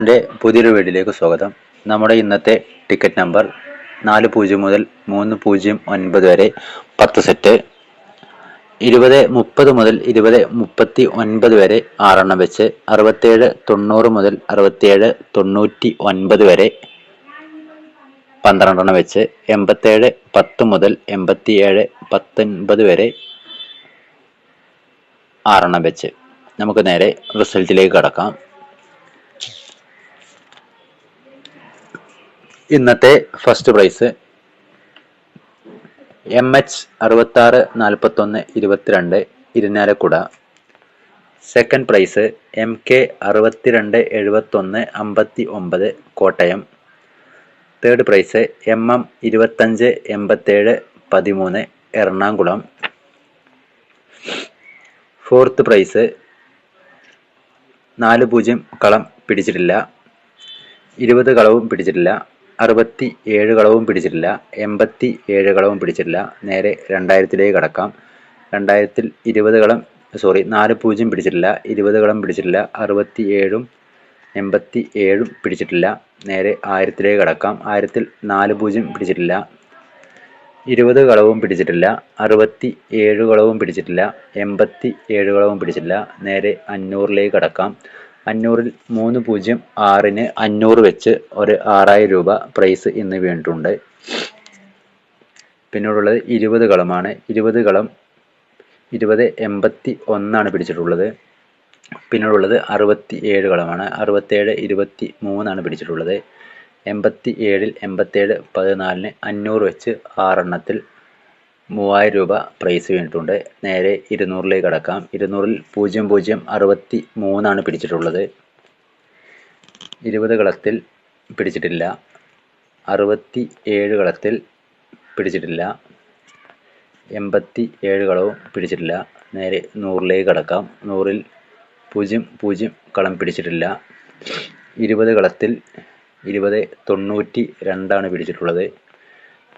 എന്റെ പുതിയൊരു വീഡിയോയിലേക്ക് സ്വാഗതം. നമ്മുടെ ഇന്നത്തെ ടിക്കറ്റ് നമ്പർ നാല് പൂജ്യം മുതൽ മൂന്ന് പൂജ്യം ഒൻപത് വരെ പത്ത് സെറ്റ് ഇരുപത് മുപ്പത് മുതൽ ഇരുപത് മുപ്പത്തി ഒൻപത് വരെ ആറെണ്ണം വെച്ച് അറുപത്തേഴ് തൊണ്ണൂറ് മുതൽ അറുപത്തേഴ് തൊണ്ണൂറ്റി ഒൻപത് വരെ പന്ത്രണ്ടെണ്ണം വെച്ച് എൺപത്തേഴ് പത്ത് മുതൽ എൺപത്തിയേഴ് പത്തൊൻപത് വരെ ആറെണ്ണം വെച്ച്. നമുക്ക് നേരെ റിസൾട്ടിലേക്ക് കടക്കാം. ഇന്നത്തെ ഫസ്റ്റ് പ്രൈസ് എം എച്ച് അറുപത്തി ആറ് നാൽപ്പത്തൊന്ന് ഇരുപത്തിരണ്ട് Irinjalakuda. Second prize M K അറുപത്തിരണ്ട് എഴുപത്തൊന്ന് അമ്പത്തി ഒമ്പത് Kottayam. Third prize M M ഇരുപത്തഞ്ച് എൺപത്തേഴ് പതിമൂന്ന് എറണാകുളം. ഫോർത്ത് പ്രൈസ് നാല് പൂജ്യം കളം പിടിച്ചിട്ടില്ല. ഇരുപത് കളവും പിടിച്ചിട്ടില്ല. അറുപത്തി ഏഴ് കളവും പിടിച്ചിട്ടില്ല. എൺപത്തി ഏഴ് കളവും പിടിച്ചിട്ടില്ല. നേരെ രണ്ടായിരത്തിലേക്ക് കടക്കാം. രണ്ടായിരത്തിൽ ഇരുപത് കളം സോറി നാല് പൂജ്യം പിടിച്ചിട്ടില്ല. ഇരുപത് കളം പിടിച്ചിട്ടില്ല. അറുപത്തി ഏഴും എൺപത്തി ഏഴും പിടിച്ചിട്ടില്ല. നേരെ ആയിരത്തിലേക്ക് കടക്കാം. ആയിരത്തിൽ നാല് പൂജ്യം പിടിച്ചിട്ടില്ല. ഇരുപത് കളവും പിടിച്ചിട്ടില്ല. അറുപത്തി ഏഴ് കളവും പിടിച്ചിട്ടില്ല. എൺപത്തി ഏഴ് കളവും പിടിച്ചിട്ടില്ല. നേരെ അഞ്ഞൂറിലേക്ക് കടക്കാം. അഞ്ഞൂറിൽ മൂന്ന് പൂജ്യം ആറിന് അഞ്ഞൂറ് വെച്ച് ഒരു ആറായിരം രൂപ പ്രൈസ് ഇന്ന് വീണിട്ടുണ്ട്. പിന്നീടുള്ളത് ഇരുപത് കളമാണ്. ഇരുപത് കളം ഇരുപത് എൺപത്തി ഒന്നാണ് പിടിച്ചിട്ടുള്ളത്. പിന്നീടുള്ളത് അറുപത്തി ഏഴ് കളമാണ്. അറുപത്തേഴ് ഇരുപത്തി മൂന്നാണ് പിടിച്ചിട്ടുള്ളത്. എൺപത്തി ഏഴിൽ എൺപത്തേഴ് പതിനാലിന് അഞ്ഞൂറ് വെച്ച് ആറെണ്ണത്തിൽ മൂവായിരം രൂപ പ്രൈസ് വീണിട്ടുണ്ട്. നേരെ ഇരുന്നൂറിലേക്ക് കടക്കാം. ഇരുന്നൂറിൽ പൂജ്യം പൂജ്യം അറുപത്തി മൂന്നാണ് പിടിച്ചിട്ടുള്ളത്. ഇരുപത് കളത്തിൽ പിടിച്ചിട്ടില്ല. അറുപത്തി ഏഴ് കളത്തിൽ പിടിച്ചിട്ടില്ല. എൺപത്തി ഏഴ് കളവും പിടിച്ചിട്ടില്ല. നേരെ നൂറിലേക്ക് കടക്കാം. നൂറിൽ പൂജ്യം പൂജ്യം കളം പിടിച്ചിട്ടില്ല. ഇരുപത് കളത്തിൽ ഇരുപത് തൊണ്ണൂറ്റി രണ്ടാണ് പിടിച്ചിട്ടുള്ളത്.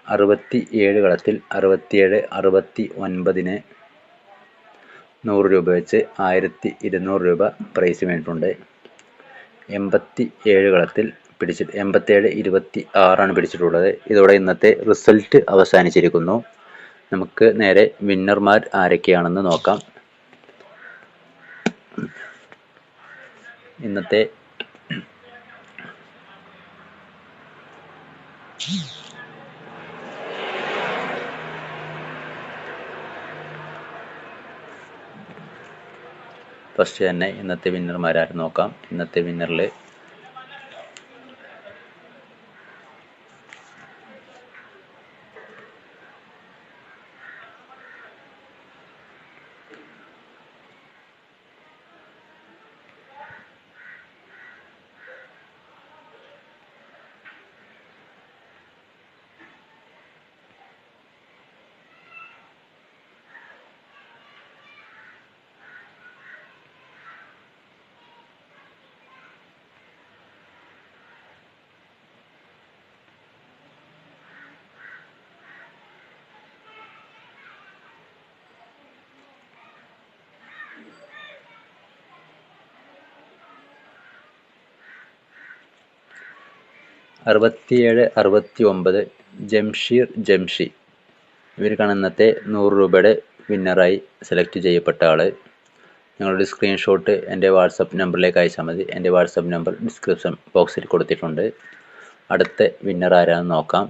അറുപത്തി ഏഴ് കളത്തിൽ അറുപത്തിയേഴ് അറുപത്തി ഒൻപതിന് നൂറ് രൂപ വെച്ച് ആയിരത്തി ഇരുന്നൂറ് രൂപ പ്രൈസ് വേണ്ടിയിട്ടുണ്ട് എൺപത്തി ഏഴ് കളത്തിൽ പിടിച്ച് എൺപത്തേഴ് ഇരുപത്തി ആറാണ് പിടിച്ചിട്ടുള്ളത്. ഇതോടെ ഇന്നത്തെ റിസൾട്ട് അവസാനിച്ചിരിക്കുന്നു. നമുക്ക് നേരെ വിന്നർമാർ ആരൊക്കെയാണെന്ന് നോക്കാം. ഇന്നത്തെ ഫസ്റ്റ് തന്നെ ഇന്നത്തെ വിന്നർമാരാരും നോക്കാം. ഇന്നത്തെ വിന്നറിൽ അറുപത്തിയേഴ് അറുപത്തി ഒമ്പത് ജംഷീർ ജംഷി. ഇവർക്കാണ് ഇന്നത്തെ നൂറ് രൂപയുടെ വിന്നറായി സെലക്ട് ചെയ്യപ്പെട്ട ആൾ നിങ്ങളുടെ സ്ക്രീൻഷോട്ട് എന്റെ വാട്സപ്പ് നമ്പറിലേക്ക് അയച്ചാൽ മതി. എന്റെ വാട്സപ്പ് നമ്പർ ഡിസ്ക്രിപ്ഷൻ ബോക്സിൽ കൊടുത്തിട്ടുണ്ട്. അടുത്ത വിന്നർ ആരാണെന്ന് നോക്കാം.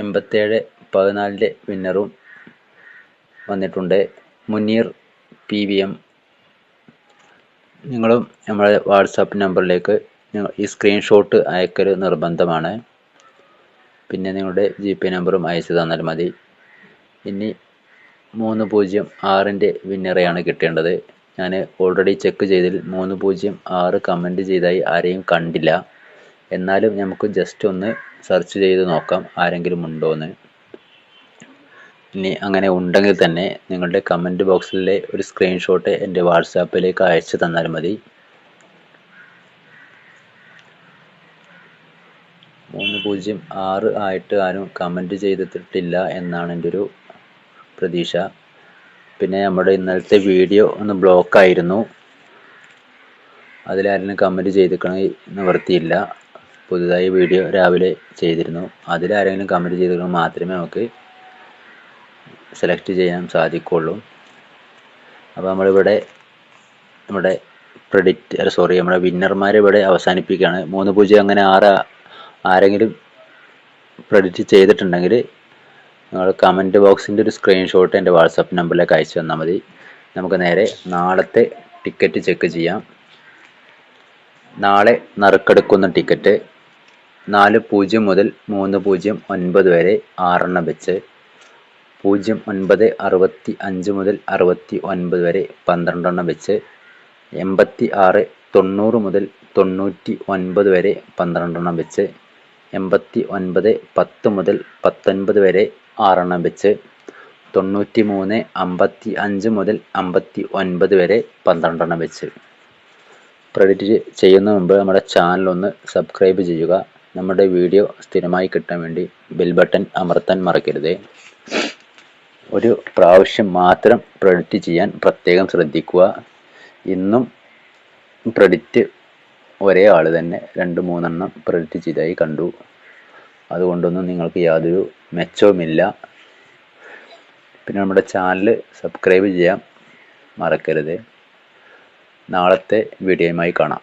എൺപത്തേഴ് പതിനാലിന്റെ വിന്നറും വന്നിട്ടുണ്ട്. മുനീർ പി വി എം നിങ്ങളും നമ്മുടെ വാട്സാപ്പ് നമ്പറിലേക്ക് ഈ സ്ക്രീൻഷോട്ട് അയക്കൽ നിർബന്ധമാണ്. പിന്നെ നിങ്ങളുടെ ജി പേ നമ്പറും അയച്ചു തന്നാൽ മതി. ഇനി മൂന്ന് പൂജ്യം ആറിന്റെ വിന്നറെയാണ് കിട്ടേണ്ടത്. ഞാൻ ഓൾറെഡി ചെക്ക് ചെയ്തതിൽ മൂന്ന് പൂജ്യം ആറ് കമന്റ് ചെയ്തതായി ആരെയും കണ്ടില്ല. എന്നാലും നമുക്ക് ജസ്റ്റ് ഒന്ന് സെർച്ച് ചെയ്ത് നോക്കാം ആരെങ്കിലും ഉണ്ടോ എന്ന് ഇനി അങ്ങനെ ഉണ്ടെങ്കിൽ തന്നെ നിങ്ങളുടെ കമന്റ് ബോക്സിലെ ഒരു സ്ക്രീൻഷോട്ട് എന്റെ വാട്സാപ്പിലേക്ക് അയച്ചു തന്നാൽ മതി. മൂന്ന് പൂജ്യം ആറ് ആയിട്ട് ആരും കമന്റ് ചെയ്തിട്ടില്ല എന്നാണ് എന്റെ ഒരു പ്രതീക്ഷ. പിന്നെ നമ്മുടെ ഇന്നലത്തെ വീഡിയോ ഒന്ന് ബ്ലോക്കായിരുന്നു അതിലാരും കമന്റ് ചെയ്തിക്കണമെങ്കിൽ നിവർത്തിയില്ല പുതുതായി വീഡിയോ രാവിലെ ചെയ്തിരുന്നു. അതിലാരെങ്കിലും കമന്റ് ചെയ്തിരുന്നു മാത്രമേ നമുക്ക് സെലക്ട് ചെയ്യാൻ സാധിക്കുള്ളൂ അപ്പോൾ നമ്മളിവിടെ നമ്മുടെ പ്രെഡിക്റ്റ് സോറി നമ്മുടെ വിന്നർമാരെ ഇവിടെ അവസാനിപ്പിക്കുകയാണ്. മൂന്ന് പൂജ്യം അങ്ങനെ ആറ് ആരെങ്കിലും പ്രെഡിക്റ്റ് ചെയ്തിട്ടുണ്ടെങ്കിൽ നിങ്ങൾ കമന്റ് ബോക്സിന്റെ ഒരു സ്ക്രീൻഷോട്ട് എന്റെ വാട്സപ്പ് നമ്പറിലേക്ക് അയച്ചു തന്നാൽ മതി. നമുക്ക് നേരെ നാളത്തെ ടിക്കറ്റ് ചെക്ക് ചെയ്യാം. നാളെ നറുക്കെടുക്കുന്ന ടിക്കറ്റ് നാല് പൂജ്യം മുതൽ മൂന്ന് പൂജ്യം ഒൻപത് വരെ ആറെണ്ണം വെച്ച് പൂജ്യം ഒൻപത് അറുപത്തി അഞ്ച് മുതൽ അറുപത്തി ഒൻപത് വരെ പന്ത്രണ്ടെണ്ണം വെച്ച് എൺപത്തി ആറ് തൊണ്ണൂറ് മുതൽ തൊണ്ണൂറ്റി ഒൻപത് വരെ പന്ത്രണ്ടെണ്ണം വെച്ച് എൺപത്തി ഒൻപത് പത്ത് മുതൽ പത്തൊൻപത് വരെ ആറെണ്ണം വെച്ച് തൊണ്ണൂറ്റി മൂന്ന് അമ്പത്തി അഞ്ച് മുതൽ അമ്പത്തി ഒൻപത് വരെ പന്ത്രണ്ടെണ്ണം വെച്ച്. ക്രെഡിറ്റ് ചെയ്യുന്ന മുമ്പ് നമ്മുടെ ചാനൽ ഒന്ന് സബ്സ്ക്രൈബ് ചെയ്യുക. നമ്മുടെ വീഡിയോ സ്ഥിരമായി കിട്ടാൻ വേണ്ടി ബെൽ ബട്ടൺ അമർത്താൻ മറക്കരുതേ. ഒരു പ്രാവശ്യം മാത്രം പ്രൊഡിക്റ്റ് ചെയ്യാൻ പ്രത്യേകം ശ്രദ്ധിക്കുക. ഇന്നും പ്രൊഡിക്റ്റ് ഒരേ ആൾ തന്നെ രണ്ട് മൂന്നെണ്ണം പ്രൊഡിക്റ്റ് ചെയ്തായി കണ്ടു. അതുകൊണ്ടൊന്നും നിങ്ങൾക്ക് യാതൊരു മെച്ചവുമില്ല പിന്നെ നമ്മുടെ ചാനൽ സബ്സ്ക്രൈബ് ചെയ്യാൻ മറക്കരുത്. നാളത്തെ വീഡിയോയുമായി കാണാം.